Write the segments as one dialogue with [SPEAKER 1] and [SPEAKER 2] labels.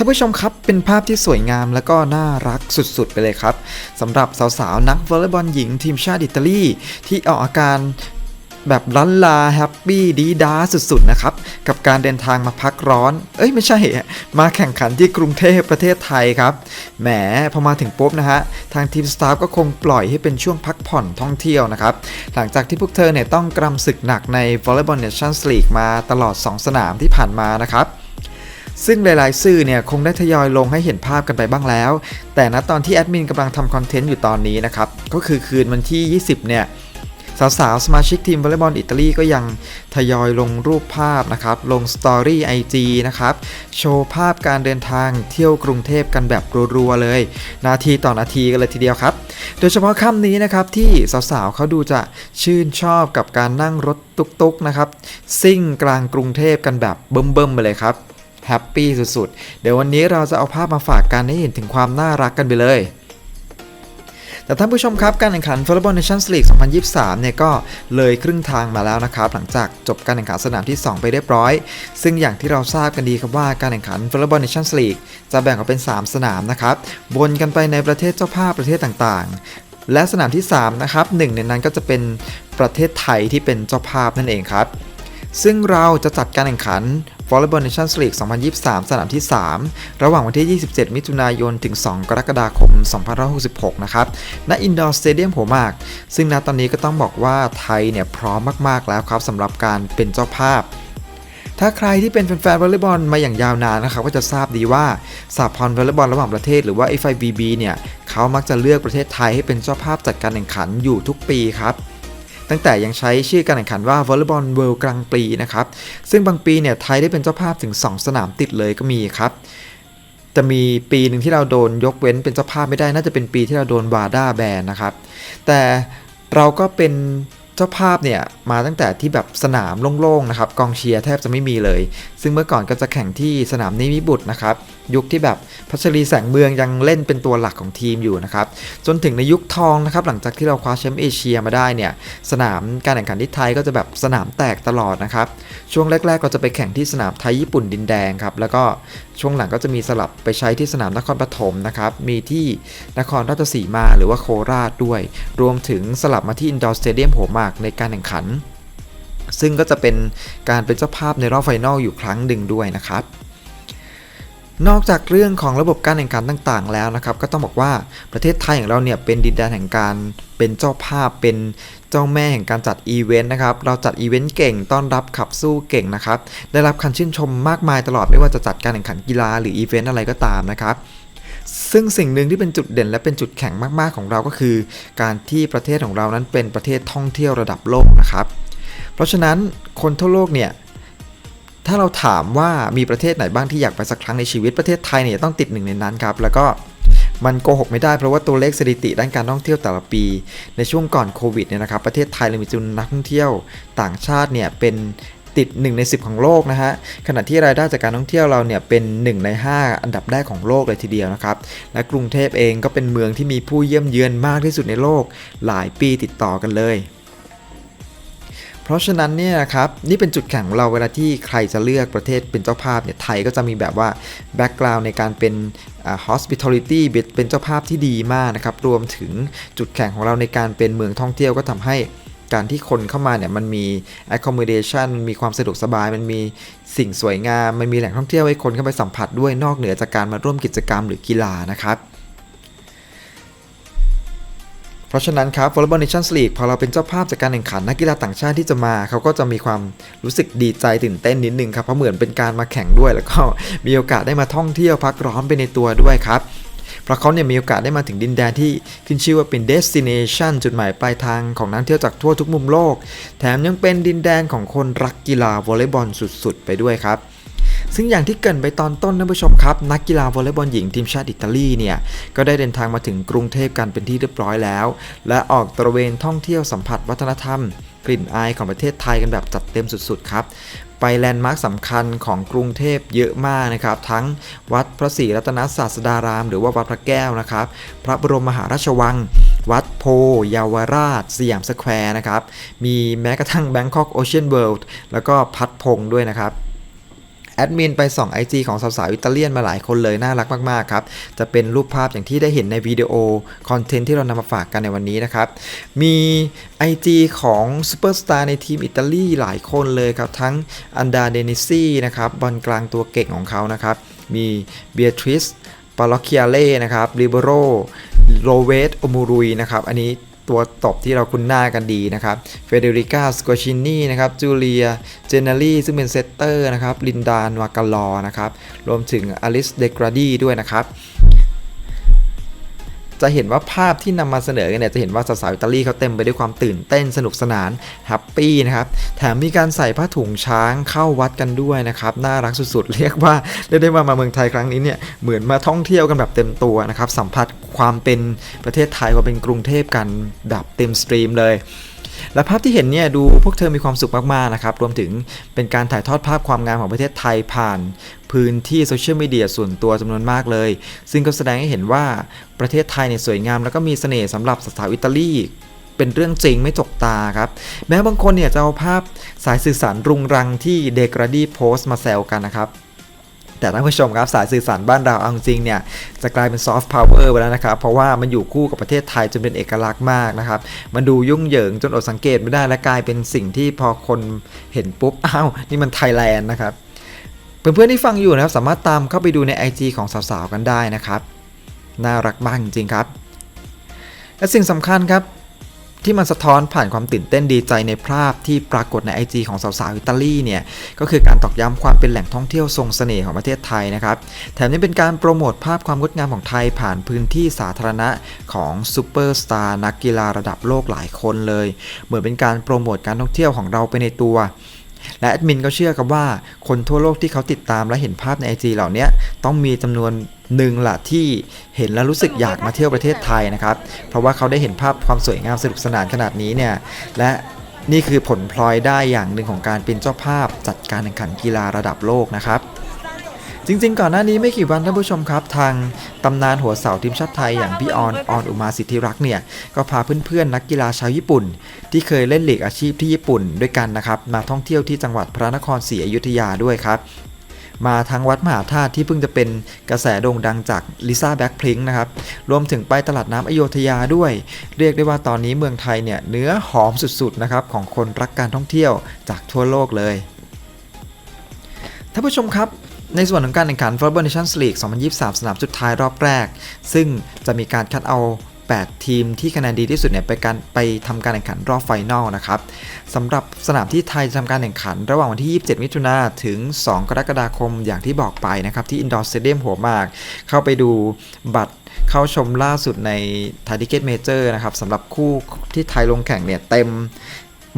[SPEAKER 1] ท่านผู้ชมครับเป็นภาพที่สวยงามและก็น่ารักสุดๆ ไปเลยครับสำหรับสาวๆ นักวอลเลย์บอลหญิงทีมชาติอิตาลีที่ออกอาการแบบลันลาแฮปปี้ดีด้าสุดๆนะครับ กับการเดินทางมาพักร้อน เอ้ยไม่ใช่ มาแข่งขันที่กรุงเทพประเทศไทยครับ แหมพอมาถึงปุ๊บนะฮะ ทางทีมสตาฟก็คงปล่อยให้เป็นช่วงพักผ่อนท่องเที่ยวนะครับ หลังจากที่พวกเธอเนี่ยต้องกรำศึกหนักใน Volleyball Nations League มาตลอด 2 สนามที่ผ่านมานะครับ ซึ่งหลายๆ สื่อเนี่ยคงได้ทยอยลงให้เห็นภาพกันไปบ้างแล้ว แต่ณตอนที่แอดมินกำลังทำคอนเทนต์อยู่ตอนนี้นะครับ ก็คือคืนวันที่ 20 เนี่ยสาวๆสมาชิกทีมวอลเลย์บอลอิตาลีก็ยังทยอยลงรูปภาพนะครับ ลงสตอรี่ไอจีนะครับ โชว์ภาพการเดินทางเที่ยวกรุงเทพกันแบบรัวๆเลย นาทีต่อนาทีกันเลยทีเดียวครับ โดยเฉพาะค่ำนี้นะครับที่สาวๆเขาดูจะชื่นชอบกับการนั่งรถตุ๊กๆนะครับ ซิ่งกลางกรุงเทพกันแบบเบิ่มๆไปเลยครับ แฮปปี้สุดๆ เดี๋ยววันนี้เราจะเอาภาพมาฝากกันให้เห็นถึงความน่ารักกันไปเลยแต่ท่านผู้ชมครับ การแข่งขัน Volleyball Nations League 2023 เนี่ยก็เลยครึ่งทางมาแล้วนะครับ หลังจากจบการแข่งขันสนามที่ 2 ไปเรียบร้อย ซึ่งอย่างที่เราทราบกันดีครับว่าการแข่งขัน Volleyball Nations League จะแบ่งออกเป็น 3 สนามนะครับ วนกันไปในประเทศเจ้าภาพประเทศต่างๆ และสนามที่ 3 นะครับหนึ่งในนั้นก็จะเป็นประเทศไทยที่เป็นเจ้าภาพนั่นเองครับ ซึ่งเราจะจัดการแข่งขัน Volleyball Nations League 2023 สนามที่ 3 ระหว่างวันที่ 27 มิถุนายน ถึง 2 กรกฎาคม 2566 นะครับณ Indoor Stadium หัวหมาก ซึ่งณตอนนี้ก็ต้องบอกว่าไทยเนี่ยพร้อมมากๆแล้วครับสำหรับการเป็นเจ้าภาพถ้าใครที่เป็นแฟนวอลเลย์บอลมาอย่างยาวนานนะครับก็จะทราบดีว่าสหพันธ์วอลเลย์บอลระหว่างประเทศหรือว่า FIVB เนี่ยเขามักจะเลือกประเทศไทยให้เป็นเจ้าภาพจัดการแข่งขันอยู่ทุกปีครับ ตั้งแต่ยังใช้ชื่อการแข่งขันว่าวอลเลย์บอลเวิลด์กลางปีนะครับ ซึ่งบางปีเนี่ยไทยได้เป็นเจ้าภาพถึง 2 สนามติดเลยก็มีครับ จะมีปีหนึ่งที่เราโดนยกเว้นเป็นเจ้าภาพไม่ได้น่าจะเป็นปีที่เราโดนวาด้าแบนนะครับ แต่เราก็เป็น จ้าภาพเนี่ยมาตั้งแต่ที่แบบสนามโล่งๆนะครับกองเชียร์แทบจะไม่มีเลย ซึ่งเมื่อก่อนก็จะแข่งที่สนามนิมิบุตรนะครับยุคที่แบบพัชรีแสงเมืองยังเล่นเป็นตัวหลักของทีมอยู่นะครับจนถึงในยุคทองนะครับหลังจากที่เราคว้าแชมป์เอเชียมาได้เนี่ยสนามการแข่งขันที่ไทยก็จะแบบสนามแตกตลอดนะครับช่วงแรกๆก็จะไปแข่งที่สนามไทยญี่ปุ่นดินแดงครับแล้วก็ ช่วงหลังก็จะมีสลับไปใช้ที่สนามนครปฐมนะครับ มีที่นครราชสีมาหรือว่าโคราชด้วย รวมถึงสลับมาที่อินดอร์สเตเดียมหัวหมากในการแข่งขัน ซึ่งก็จะเป็นการเป็นเจ้าภาพในรอบไฟนอลอยู่ครั้งหนึ่งด้วยนะครับนอกจากเรื่องของระบบการแข่งขันต่างๆ แล้วนะครับ ก็ต้องบอกว่าประเทศไทยของเราเนี่ยเป็นดินแดนแห่งการเป็นเจ้าภาพเป็น เจ้าแม่แห่งการจัดอีเวนต์นะครับ เราจัดอีเวนต์เก่ง ต้อนรับขับสู้เก่งนะครับ ได้รับคำชื่นชมมากมายตลอดไม่ว่าจะจัดการแข่งขันกีฬาหรืออีเวนต์อะไรก็ตามนะครับซึ่งสิ่งหนึ่งที่เป็นจุดเด่นและเป็นจุดแข็งมากๆของเราก็คือ การที่ประเทศของเรานั้นเป็นประเทศท่องเที่ยวระดับโลกนะครับ เพราะฉะนั้นคนทั่วโลกเนี่ยถ้าเราถามว่ามีประเทศไหนบ้างที่อยากไปสักครั้งในชีวิตประเทศไทยเนี่ยต้องติดหนึ่งในนั้นครับ แล้วก็ มันโกหกไม่ได้เพราะว่าตัวเลขสถิติด้านการท่องเที่ยวแต่ละปี ในช่วงก่อนโควิดเนี่ยนะครับประเทศไทยเรามีจำนวนนักท่องเที่ยวต่างชาติเนี่ยเป็นติด 1 ใน 10 ของโลกนะฮะ ขณะที่รายได้จากการท่องเที่ยวเราเนี่ยเป็น 1 ใน 5 อันดับแรกของโลกเลยทีเดียวนะครับ และกรุงเทพเองก็เป็นเมืองที่มีผู้เยี่ยมเยือนมากที่สุดในโลก หลายปีติดต่อกันเลย ราะฉะนั้นเนี่ยนะครับนี่เป็นจุดแข็งของเราเวลาที่ใครจะเลือกประเทศเป็นเจ้าภาพเนี่ยไทยก็จะมีแบบว่าแบ็กกราวน์ในการเป็น hospitality เป็นเจ้าภาพที่ดีมากนะครับรวมถึงจุดแข็งของเราในการเป็นเมืองท่องเที่ยวก็ทำให้การที่คนเข้ามาเนี่ยมันมี accommodation มันมีความสะดวกสบาย มันมีสิ่งสวยงาม มันมีแหล่งท่องเที่ยวให้คนเข้าไปสัมผัสด้วยนอกเหนือจากการมาร่วมกิจกรรมหรือกีฬานะครับ เพราะฉะนั้นครับ Volleyball Nations League พอเราเป็นเจ้าภาพจากการแข่งขันนักกีฬาต่างชาติที่จะมา เขาก็จะมีความรู้สึกดีใจตื่นเต้นนิดนึงครับเพราะเหมือนเป็นการมาแข่งด้วย แล้วก็มีโอกาสได้มาท่องเที่ยวพักร้อนไปในตัวด้วยครับเพราะเขาเนี่ยมีโอกาสได้มาถึงดินแดนที่ขึ้นชื่อว่าเป็น destination จุดหมายปลายทางของนักเที่ยวจากทั่วทุกมุมโลก แถมยังเป็นดินแดนของคนรักกีฬาวอลเลย์บอลสุดๆ ไปด้วยครับ ซึ่งอย่างที่เกินไปตอนต้นท่านผู้ชมครับ นักกีฬาวอลเลย์บอลหญิงทีมชาติอิตาลีเนี่ยก็ได้เดินทางมาถึงกรุงเทพกันเป็นที่เรียบร้อยแล้ว และออกตระเวนท่องเที่ยวสัมผัสวัฒนธรรม กลิ่นอายของประเทศไทยกันแบบจัดเต็มสุดๆครับไปแลนด์มาร์คสำคัญของกรุงเทพเยอะมากนะครับ ทั้งวัดพระศรีรัตนศาสดาราม หรือว่าวัดพระแก้วนะครับ พระบรมมหาราชวัง วัดโพเยาวราช สยามสแควร์นะครับ มีแม้กระทั่งแบงคอกโอเชียนเวิลด์แล้วก็พัดพงษ์ด้วยนะครับ แอดมินไปส่อง IG ของสาวๆอิตาเลียนมาหลายคนเลยน่ารักมากๆครับ จะเป็นรูปภาพอย่างที่ได้เห็นในวิดีโอคอนเทนต์ที่เรานำมาฝากกันในวันนี้นะครับ มี IG ของซูเปอร์สตาร์ในทีมอิตาลีหลายคนเลยครับ ทั้งอันดาเดนิซี่นะครับบอลกลางตัวเก่งของเขานะครับ มีเบียทริสปาล c คิอาเล่นะครับลิเบโรโรเวตโอมูรุยนะครับ อันนี้ ตัวตบที่เราคุ้นหน้ากันดีนะครับเฟเดริก้าสโกชินีนะครับจูเลียเจเนลี่ซึ่งเป็นเซตเตอร์นะครับลินดานวากาลอนะครับรวมถึงอลิสเดกราดีด้วยนะครับ จะเห็นว่าภาพที่นำมาเสนอกันเนี่ยจะเห็นว่าสาวๆอิตาลีเขาเต็มไปด้วยความตื่นเต้นสนุกสนานแฮปปี้นะครับแถมมีการใส่ผ้าถุงช้างเข้าวัดกันด้วยนะครับน่ารักสุดๆ เรียกว่าเรียกได้ว่ามาเมืองไทยครั้งนี้เนี่ยเหมือนมาท่องเที่ยวกันแบบเต็มตัวนะครับสัมผัสความเป็นประเทศไทยความเป็นกรุงเทพกันแบบเต็มสตรีมเลย และภาพที่เห็นเนี่ยดูพวกเธอมีความสุขมากๆนะครับรวมถึงเป็นการถ่ายทอดภาพความงามของประเทศไทยผ่าน พื้นที่โซเชียลมีเดียส่วนตัวจำนวนมากเลย ซึ่งก็แสดงให้เห็นว่าประเทศไทยเนี่ยสวยงามแล้วก็มีเสน่ห์สำหรับสาวอิตาลีเป็นเรื่องจริงไม่จกตาครับ แม้บางคนเนี่ยจะเอาภาพสายสื่อสารรุงรังที่เดกราดีโพสต์มาแซวกันนะครับ แต่ท่านผู้ชมครับสายสื่อสารบ้านเราเอาจริงๆเนี่ยจะกลายเป็นซอฟต์พาวเวอร์ไปแล้วนะครับ เพราะว่ามันอยู่คู่กับประเทศไทยจนเป็นเอกลักษณ์มากนะครับ มันดูยุ่งเหยิงจนอดสังเกตไม่ได้และกลายเป็นสิ่งที่พอคนเห็นปุ๊บอ้าวนี่มันไทยแลนด์นะครับเพื่อนๆที่ฟังอยู่นะครับสามารถตามเข้าไปดูใน IG ของสาวๆกันได้นะครับ น่ารักมากจริงๆครับ และสิ่งสำคัญครับ ที่มันสะท้อนผ่านความตื่นเต้นดีใจในภาพที่ปรากฏใน IG ของสาวๆอิตาลีเนี่ยก็คือการตอกย้ำความเป็นแหล่งท่องเที่ยวทรงเสน่ห์ของประเทศไทยนะครับแถมยังเป็นการโปรโมทภาพความงดงามของไทยผ่านพื้นที่สาธารณะของซูเปอร์สตาร์นักกีฬาระดับโลกหลายคนเลย เหมือนเป็นการโปรโมทการท่องเที่ยวของเราไปในตัว และแอดมินก็เชื่อกันว่าคนทั่วโลกที่เขาติดตามและเห็นภาพใน IG เหล่านี้ต้องมีจำนวนหนึ่งละที่เห็นแล้วรู้สึกอยากมาเที่ยวประเทศไทยนะครับ เพราะว่าเขาได้เห็นภาพความสวยงามสนุกสนานขนาดนี้เนี่ยและนี่คือผลพลอยได้อย่างหนึ่งของการเป็นเจ้าภาพจัดการแข่งขันกีฬาระดับโลกนะครับ จริงๆ ก่อนหน้านี้ไม่กี่วันท่านผู้ชมครับ ทางตำนานหัวเสาทีมชาติไทยอย่างพี่ออนออนอุมาสิทธิรักษ์เนี่ย ก็พาเพื่อนๆ นักกีฬาชาวญี่ปุ่น ที่เคยเล่นหลีกอาชีพที่ญี่ปุ่นด้วยกันนะครับ มาท่องเที่ยวที่จังหวัดพระนครศรีอยุธยาด้วยครับ มาทั้งวัดมหาธาตุที่เพิ่งจะเป็นกระแสโด่งดังจากลิซ่าแบ็คพลิงนะครับรวมถึงไปตลาดน้ำอโยธยาด้วย เรียกได้ว่าตอนนี้เมืองไทยเนี่ยเนื้อหอมสุดๆนะครับของคนรักการท่องเที่ยวจากทั่วโลกเลยท่านผู้ชมครับ ในส่วนของการแข่งขัน Football Nations League 2023 สนามสุดท้ายรอบแรก ซึ่งจะมีการคัดเอา 8 ทีมที่คะแนนดีที่สุดเนี่ยไปการไปทำการแข่งขันรอบไฟนอลนะครับสำหรับสนามที่ไทยจะทำการแข่งขันระหว่างวันที่ 27 มิถุนาถึง 2 กรกฎาคมอย่างที่บอกไปนะครับ ที่ Indoor Stadium หัวหมาก เข้าไปดูบัตรเข้าชมล่าสุดใน t ายทิเกตเมเจอร์นะครับสำหรับคู่ที่ไทยลงแข่งเนี่ยเต็ม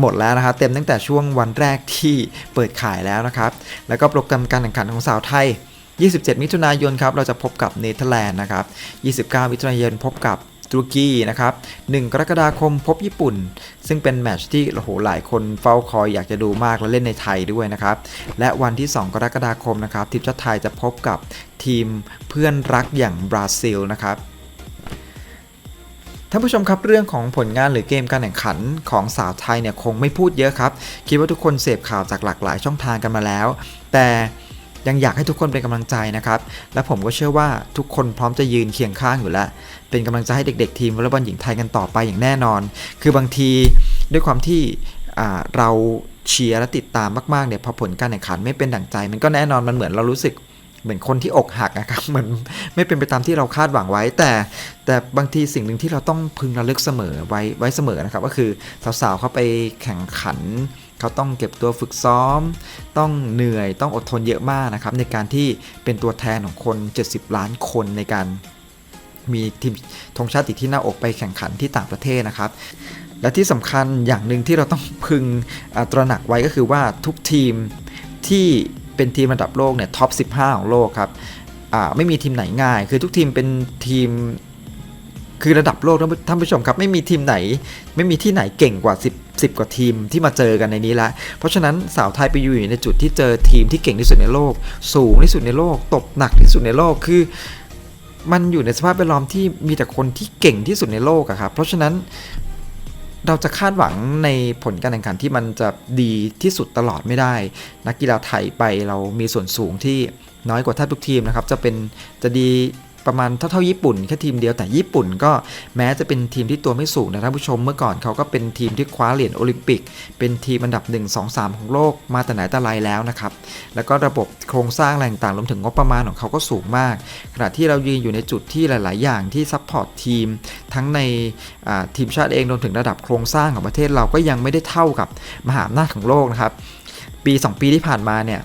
[SPEAKER 1] หมดแล้วนะครับ เต็มตั้งแต่ช่วงวันแรกที่เปิดขายแล้วนะครับ แล้วก็โปรแกรมการแข่งขันของสาวไทย 27 มิถุนายนครับเราจะพบกับเนเธอร์แลนด์นะครับ 29 มิถุนายนพบกับตุรกีนะครับ 1 กรกฎาคมพบญี่ปุ่น ซึ่งเป็นแมตช์ที่โอ้โหหลายคนเฝ้าคอยอยากจะดูมากและเล่นในไทยด้วยนะครับ และวันที่ 2 กรกฎาคมนะครับทีมชาติไทยจะพบกับทีมเพื่อนรักอย่างบราซิลนะครับ ท่านผู้ชมครับเรื่องของผลงานหรือเกมการแข่งขันของสาวไทยเนี่ยคงไม่พูดเยอะครับ คิดว่าทุกคนเสพข่าวจากหลากหลายช่องทางกันมาแล้ว แต่ยังอยากให้ทุกคนเป็นกำลังใจนะครับ และผมก็เชื่อว่าทุกคนพร้อมจะยืนเคียงข้างอยู่แล้ว เป็นกำลังใจให้เด็ก ๆ ทีมวอลเลย์บอลหญิงไทยกันต่อไปอย่างแน่นอน คือบางทีด้วยความที่เราเชียร์และติดตามมากๆเนี่ยพอผลการแข่งขันไม่เป็นดั่งใจ มันก็แน่นอนมันเหมือนเรารู้สึก เหมือนคนที่อกหักนะครับเหมือนไม่เป็นไปตามที่เราคาดหวังไว้ แต่แต่บางทีสิ่งหนึ่งที่เราต้องพึงระลึกเสมอไว้ไว้เสมอนะครับ ก็คือสาวๆเขาไปแข่งขันเขาต้องเก็บตัวฝึกซ้อม ต้องเหนื่อยต้องอดทนเยอะมากนะครับในการที่เป็นตัวแทนของคน 70 ล้านคนในการมีทีมธงชาติที่หน้าอกไปแข่งขันที่ต่างประเทศนะครับ และที่สำคัญอย่างหนึ่งที่เราต้องพึงอ่าตระหนักไว้ก็คือว่าทุกทีมที่ เป็นทีมระดับโลกเนี่ยท็อป 15 ของโลกครับอ่าไม่มีทีมไหนง่าย คือทุกทีมเป็นทีมคือระดับโลกท่านผู้ท่านผู้ชมครับไม่มีทีมไหน ไม่มีที่ไหนเก่งกว่า 10 10 กว่าทีมที่มาเจอกันในนี้ละเพราะฉะนั้นสาวไทยไปอยู่ในจุดที่เจอทีมที่เก่งที่สุดในโลก สูงที่สุดในโลก ตบหนักที่สุดในโลกคือ มันอยู่ในสภาพแวดล้อมที่มีแต่คนที่เก่งที่สุดในโลกอะครับเพราะฉะนั้น เราจะคาดหวังในผลการแข่งขันที่มันจะดีที่สุดตลอดไม่ได้ นักกีฬาไทยไปเรามีส่วนสูงที่น้อยกว่าแทบทุกทีมนะครับ จะเป็นจะดี ประมาณเท่าๆญี่ปุ่นแค่ทีมเดียวแต่ญี่ปุ่นก็แม้จะเป็นทีมที่ตัวไม่สูงนะท่านผู้ชมเมื่อก่อนเขาก็เป็นทีมที่คว้าเหรียญโอลิมปิก เป็นทีมอันดับ 1 2 3 ของโลกมาแต่ไหนแต่ไรแล้วนะครับแล้วก็ระบบโครงสร้างอะไรต่างรวมถึงงบประมาณของเขาก็สูงมาก ขณะที่เรายืนอยู่ในจุดที่หลาย ๆ อย่างที่ซัพพอร์ตทีม ทั้งในทีมชาติเองรวมถึงระดับโครงสร้างของประเทศเราก็ยังไม่ได้เท่ากับมหาอำนาจของโลกนะครับปี 2 ปีที่ผ่านมาเนี่ย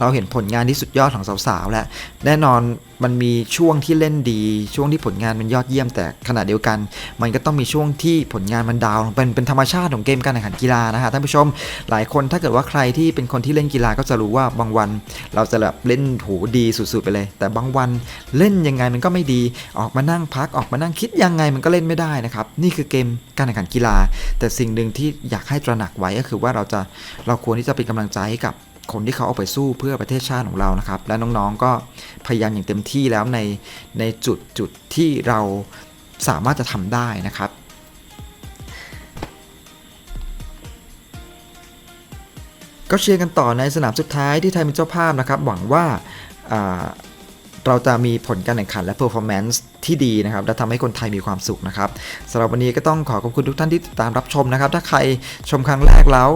[SPEAKER 1] เราเห็นผลงานที่สุดยอดของสาวๆ แล้วแน่นอนมันมีช่วงที่เล่นดี ช่วงที่ผลงานมันยอดเยี่ยมแต่ขณะเดียวกัน มันก็ต้องมีช่วงที่ผลงานมันดาวน์เป็นเป็นธรรมชาติของเกมการแข่งขันกีฬานะฮะท่านผู้ชมหลายคนถ้าเกิดว่าใครที่เป็นคนที่เล่นกีฬาก็จะรู้ว่าบางวัน เราจะแบบเล่นโหดีสุดๆไปเลย แต่บางวันเล่นยังไงมันก็ไม่ดี ออกมานั่งพักออกมานั่งคิดยังไงมันก็เล่นไม่ได้นะครับนี่คือเกมการแข่งขันกีฬา แต่สิ่งหนึ่งที่อยากให้ตระหนักไว้ก็คือว่าเราจะเราควรที่จะเป็นกำลังใจให้กับ คนที่เขาเอาไปสู้เพื่อประเทศชาติของเรานะครับ และน้องๆก็พยายามอย่างเต็มที่แล้วในในจุดจุดที่เราสามารถจะทำได้นะครับก็เชียร์กันต่อในสนามสุดท้ายที่ไทยเป็นเจ้าภาพนะครับ หวังว่าอ่าเราจะมีผลการแข่งขันและ performance ที่ดีนะครับ และทำให้คนไทยมีความสุขนะครับสำหรับวันนี้ก็ต้องขอขอบคุณทุกท่านที่ติดตามรับชมนะครับ ถ้าใครชมครั้งแรกแล้ว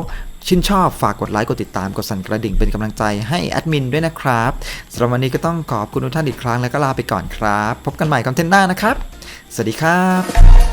[SPEAKER 1] ชื่นชอบฝากกดไลค์กดติดตามกดสั่นกระดิ่งเป็นกำลังใจให้แอดมินด้วยนะครับสำหรับวันนี้ก็ต้องขอบคุณทุกท่านอีกครั้งแล้วก็ลาไปก่อนครับ พบกันใหม่คอนเทนต์หน้านะครับ สวัสดีครับ